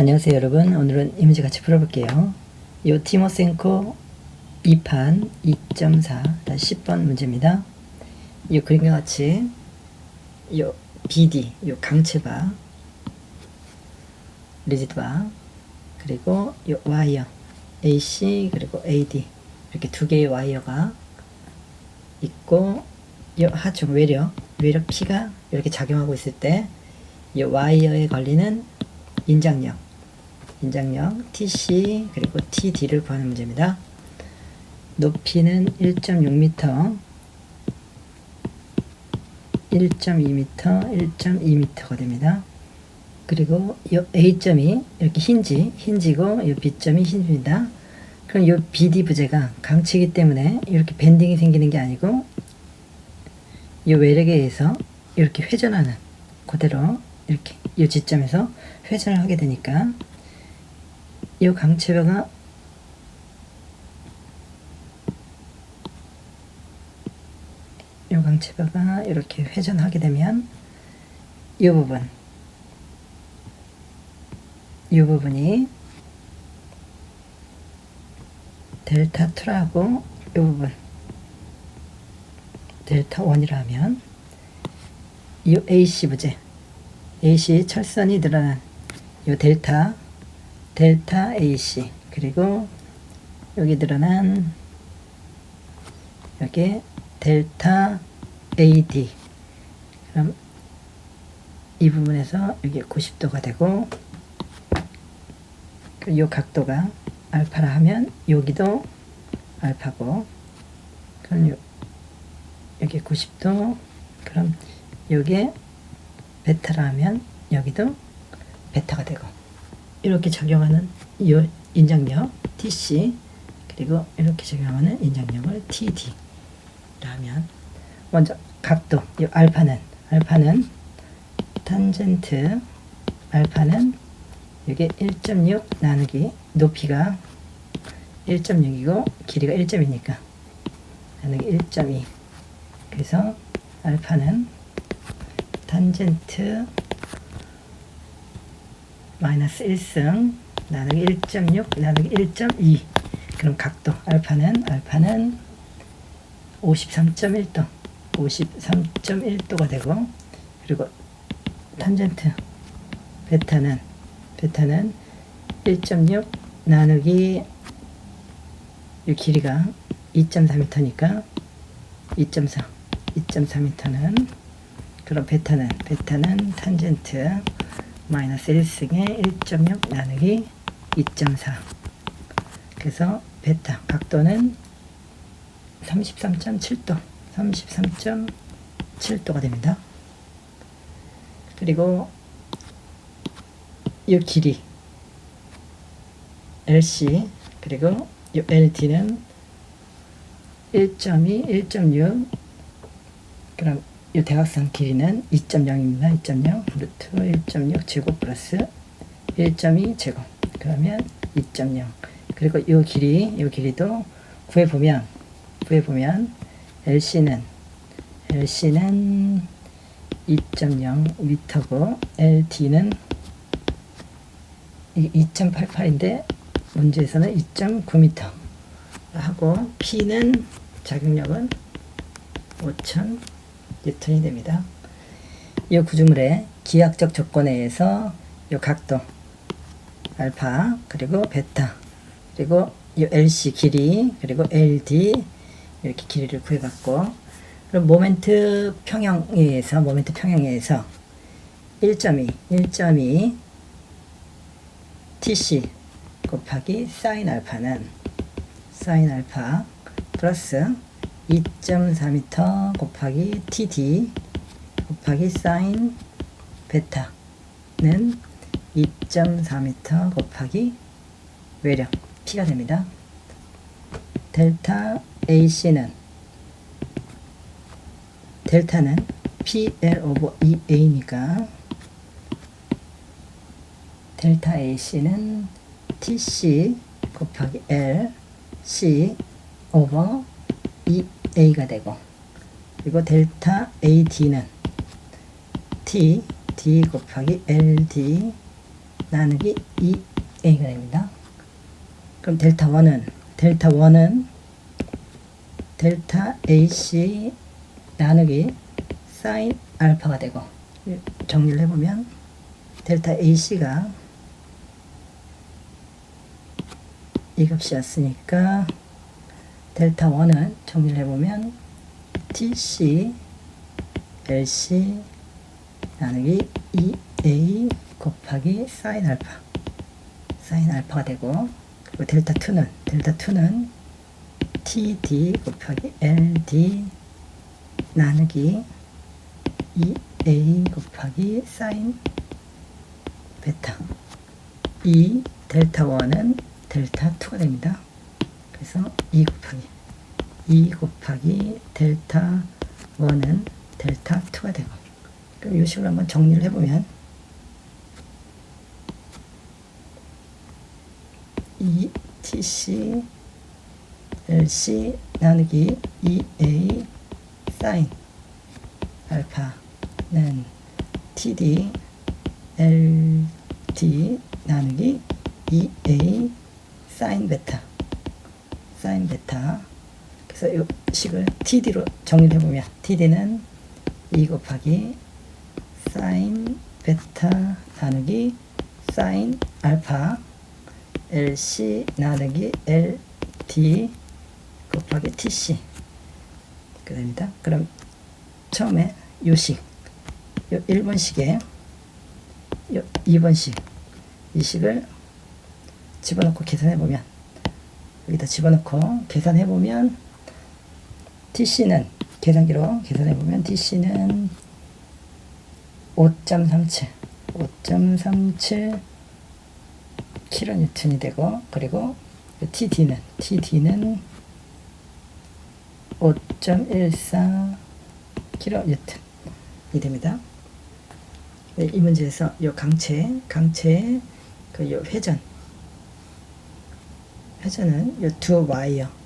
안녕하세요 여러분. 오늘은 이 문제 같이 풀어볼게요. 요 티모센코 2판 2.4 10번 문제입니다. 이 그림과 같이 요 BD 요 강체바 리지드바 그리고 요 와이어 AC 그리고 AD 이렇게 두 개의 와이어가 있고 요 하중 외력 외력 P가 이렇게 작용하고 있을 때 이 와이어에 걸리는 인장력, 인장력 TC 그리고 TD를 구하는 문제입니다. 높이는 1.6m, 1.2m, 1.2m가 됩니다. 그리고 이 A점이 이렇게 힌지, 힌지고 이 B점이 힌지입니다. 그럼 이 BD 부재가 강치이기 때문에 이렇게 밴딩이 생기는 게 아니고 이 외력에 의해서 이렇게 회전하는 그대로 이렇게 이 지점에서 회전을 하게 되니까 이 강체뼈가 이 강체뼈가 이렇게 회전하게 되면 이 부분 이 부분이 델타 2라고 이 부분 델타 1이라면 이 AC 부재 AC 철선이 늘어난 요 델타 델타 AC 그리고 여기 늘어난 여기 델타 AD 그럼 이 부분에서 여기 90도가 되고 이 각도가 알파라 하면 여기도 알파고 그럼 요, 여기 90도 그럼 요게 베타라 하면 여기도 베타가 되고 이렇게 적용하는 이 인장력 TC 그리고 이렇게 적용하는 인장력을 TD 라면. 먼저 각도 이 알파는 알파는 탄젠트 알파는 이게 1.6 나누기 높이가 1.6이고 길이가 1.2니까 나누기 1.2 그래서 알파는 탄젠트 마이너스 1승 나누기 1.6 나누기 1.2 그럼 각도 알파는 알파는 53.1도 53.1도가 되고 그리고 탄젠트 베타는 베타는 1.6 나누기 이 길이가 2.4m니까 2.4 2.4m는 그럼 베타는 베타는 탄젠트 마이너스 1승에 1.6 나누기 2.4 그래서 베타 각도는 33.7도 33.7도가 됩니다. 그리고 이 길이 LC 그리고 이 LD는 1.2, 1.6 그럼 이 대각선 길이는 2.0입니다. 2.0 루트 1.6 제곱 플러스 1.2 제곱. 그러면 2.0 그리고 이 길이 이 길이도 구해 보면 구해 보면 LC는 LC는 2.0 미터고 LD는 2.88인데 문제에서는 2.9m 하고 P는 작용력은 5,000 뉴턴이 됩니다. 이 구조물의 기하학적 조건에 의해서 이 각도 알파 그리고 베타 그리고 이 LC 길이 그리고 LD 이렇게 길이를 구해봤고 그럼 모멘트 평형에 의해서 모멘트 평형에 의해서 1.2 1.2 TC 곱하기 사인 알파는 사인 알파 플러스 2.4m 곱하기 TD 곱하기 사인 베타는 2.4m 곱하기 외력 P가 됩니다. 델타 AC는 델타는 PL 오버 EA니까 델타 AC는 TC 곱하기 L C 오버 EA가 되고 그리고 델타 AD는 T D 곱하기 LD 나누기 2a가 됩니다. 그럼 델타 1은 델타 1은 델타 AC 나누기 사인 알파가 되고 정리를 해보면 델타 AC가 이 값이었으니까 델타 1은 정리를 해보면 TC LC 나누기 2A 곱하기 사인 알파. 사인 알파가 되고 그리고 델타 2는 델타 2는 TD 곱하기 LD 나누기 2A 곱하기 사인 베타. 이 델타 1은 델타 2가 됩니다. 그래서 2 곱하기 2 곱하기 델타 1은 델타 2가 되고. 그럼 이 식으로 한번 정리를 해보면 2 TC LC 나누기 2A 사인 알파는 TD LD 나누기 2A 사인 베타. 사인 베타 그래서 이 식을 TD로 정리를 해보면 TD는 2 곱하기 사인 베타 나누기 사인 알파 LC 나누기 LD 곱하기 TC 그 됩니다. 그럼 처음에 요식 요 1번식에 요 2번식 이 식을 집어넣고 계산해 보면 여기다 집어넣고 계산해 보면 TC는 계산기로 계산해 보면 TC는 5.37 5.37 킬로뉴턴이 되고 그리고 TD는 TD는 5.14 킬로뉴턴이 됩니다. 네, 이 문제에서 요 강체 강체의 그요 회전 회전은 요 두 와이어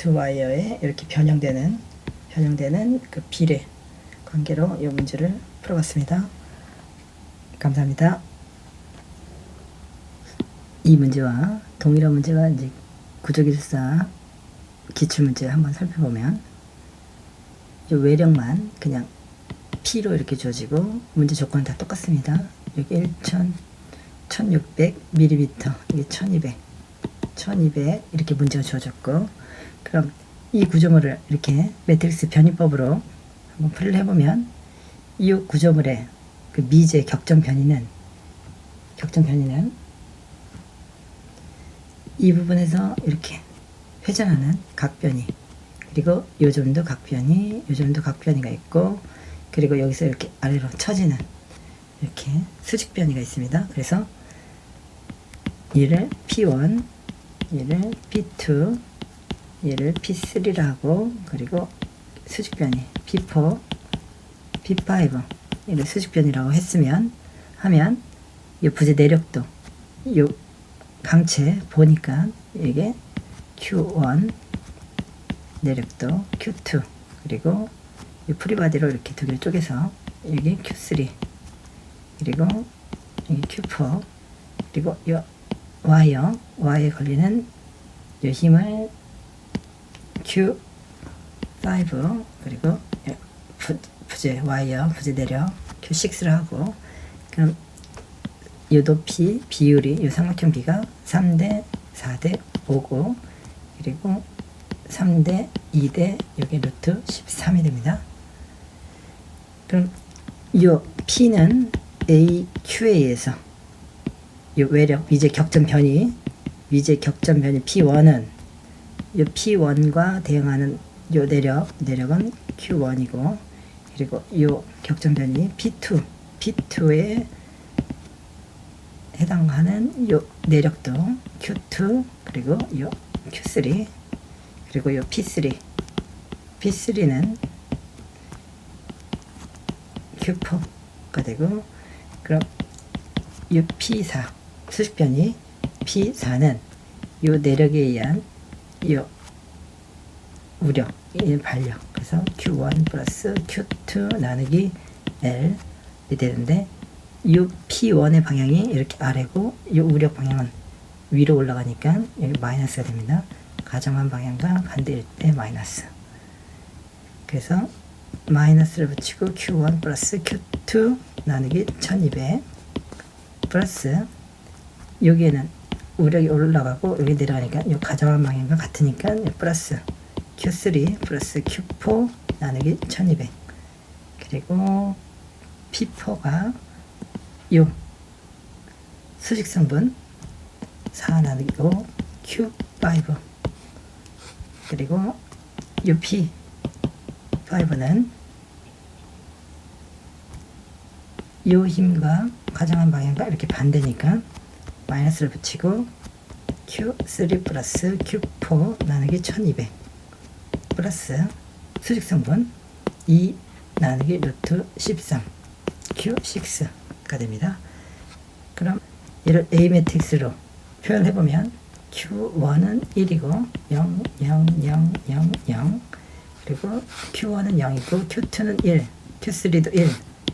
두 와이어에 이렇게 변형되는 변형되는 그 비례 관계로 이 문제를 풀어봤습니다. 감사합니다. 이 문제와 동일한 문제가 이제 구조기술사 기출문제 한번 살펴보면 이 외력만 그냥 P로 이렇게 주어지고 문제 조건 다 똑같습니다. 여기 1000, 1600mm 이게 1200, 1200 이렇게 문제가 주어졌고 그럼 이 구조물을 이렇게 매트릭스 변이법으로 한번 풀이를 해보면 이 구조물의 그 미제 격정 변이는 격정 변이는 이 부분에서 이렇게 회전하는 각변이 그리고 요 점도 각변이 요 점도 각변이가 있고 그리고 여기서 이렇게 아래로 처지는 이렇게 수직 변이가 있습니다. 그래서 얘를 P1, 얘를 P2, 얘를 P3라 하고 그리고 수직 변이 P4, P5 얘를 수직 변이라고 했으면 하면 이 부재 내력도 요 강체 보니까 이게 Q1 내력도 Q2 그리고 이 프리바디로 이렇게 두 개를 쪼개서 여기 Q3 그리고 여기 Q4 그리고 이 와이어 와이에 걸리는 이 힘을 Q5 그리고 부, 부재 와이어 부재 내력 Q6를 하고 그럼 이 높이 비율이 이 삼각형 비가 3대 4대 5고 그리고 3대 2대 여기 루트 13이 됩니다. 그럼 이 P는 의해서 이 외력 미제 격전 변이 미제 격전 변이 P1은 이 P1과 대응하는 이 내력 내력은 Q1이고 그리고 이 격전 변이 P2 P2에 해당하는 요 내력도 Q2 그리고 요 Q3 그리고 요 P3 P3는 Q4가 되고 그럼 요 P4 수직변이 P4는 요 내력에 의한 요 우력 이 반력 그래서 Q1 플러스 Q2 나누기 L이 되는데 이 P1의 방향이 이렇게 아래고 이 우력 방향은 위로 올라가니까 여기 마이너스가 됩니다. 가정한 방향과 반대일 때 마이너스. 그래서 마이너스를 붙이고 Q1 플러스 Q2 나누기 1200 플러스 여기에는 우력이 올라가고 여기 내려가니까 이 가정한 방향과 같으니까 이 플러스 Q3 플러스 Q4 나누기 1200 그리고 P4가 요 수직 성분 4 나누기 5 Q5 그리고 요 P5는 요 힘과 가정한 방향과 이렇게 반대니까 마이너스를 붙이고 Q3 플러스 Q4 나누기 1200 플러스 수직성분 2 나누기 루트 13 Q6가 됩니다. 그럼 얘를 A 매트릭스로 표현해보면 Q1은 1이고 0, 0, 0, 0, 0 그리고 Q1은 0이고 Q2는 1, Q3도 1,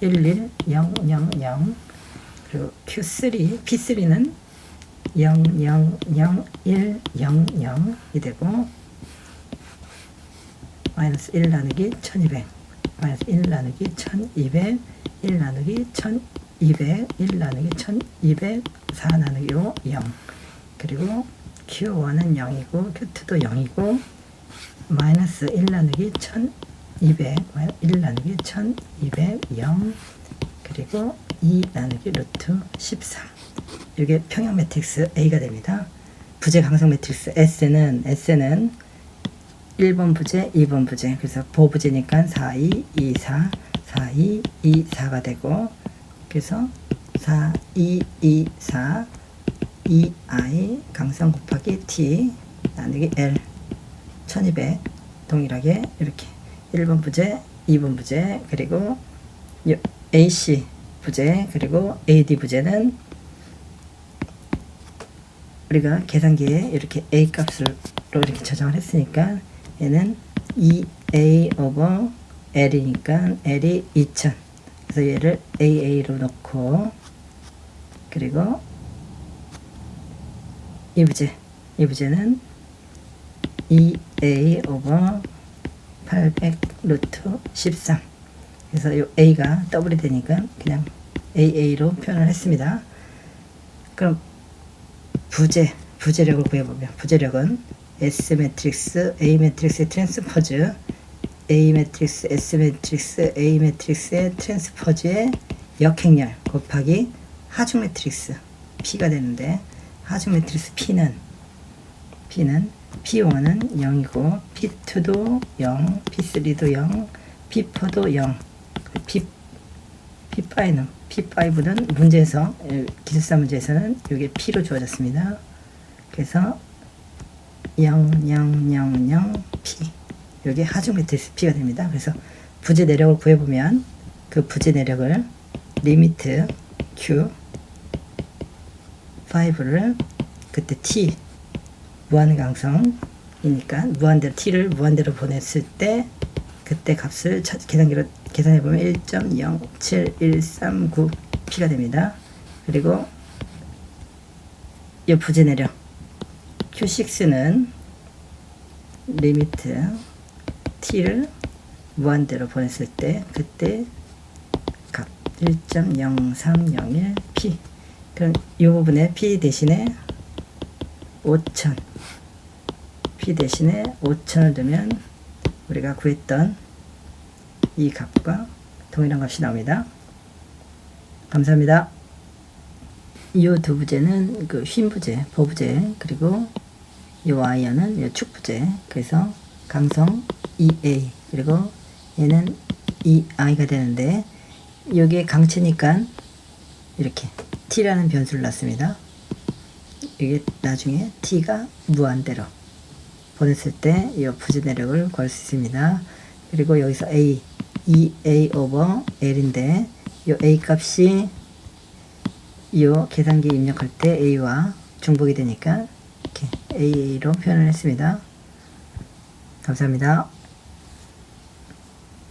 1, 1, 0, 0, 0 그리고 Q3, P3는 0, 0, 0, 1, 0, 0이 되고 마이너스 1 나누기 1200 마이너스 1 나누기 1200 1 나누기 1200 1 나누기 1200 4 나누기 5 0 그리고 Q1은 0이고 Q2도 0이고 마이너스 1 나누기 1200 1 나누기 1200 0 그리고 2 나누기 루트 13 이게 평형 매트릭스 A가 됩니다. 부재 강성 매트릭스 S는 S는 1번 부재, 2번 부재. 그래서 보부재니까 4, 2, 2, 4, 4, 2, 2, 4가 되고 그래서 4, 2, 2, 4, 2i 강성 곱하기 t 나누기 l 1200 동일하게 이렇게 1번 부재, 2번 부재, 그리고 요 AC 부재, 그리고 AD 부재는 우리가 계산기에 이렇게 A 값으로 이렇게 저장을 했으니까 얘는 2A over L이니까 L이 2000 그래서 얘를 AA로 놓고 그리고 이 부재 이 부재는 2A over 800 루트 13 그래서 이 A가 더블이 되니까 그냥 AA로 표현을 했습니다. 그럼 부재, 부재력을 구해보면 부재력은 S 매트릭스, A 매트릭스의 트랜스포즈, A 매트릭스, S 매트릭스, A 매트릭스의 트랜스포즈의 역행렬 곱하기 하중 매트릭스 P가 되는데 하중 매트릭스 P는 P는 P1은 0이고 P2도 0, P3도 0, P4도 0, P P5는 P5는 문제에서 에, 기술사 문제에서는 이게 P로 주어졌습니다. 그래서 0, 0, 0, 0, P 여기 하중 매트리스 P가 됩니다. 그래서 부재 내력을 구해보면 그 부재 내력을 리미트 Q 5를 그때 T 무한강성이니까 무한대로 T를 무한대로 보냈을 때 그때 값을 차- 계산기로 계산해 보면 1.07139 P가 됩니다. 그리고 이 부재 내력 Q6는 리미트 T를 무한대로 보냈을 때 그때 값 1.0301 P 그럼 이 부분에 P 대신에 5000 P 대신에 5000을 두면 우리가 구했던 이 값과 동일한 값이 나옵니다. 감사합니다. 이 두 부재는 그 휜부재, 보부재, 그리고 이 와이어는 이 축부재. 그래서 강성 EA 그리고 얘는 EI가 되는데 여기에 강체니까 이렇게 T라는 변수를 놨습니다. 이게 나중에 T가 무한대로 보냈을 때 이 부재 내력을 구할 수 있습니다. 그리고 여기서 A, 2A over L인데 이 A 값이 이 계산기에 입력할 때 A와 중복이 되니까 이렇게 AA로 표현을 했습니다. 감사합니다.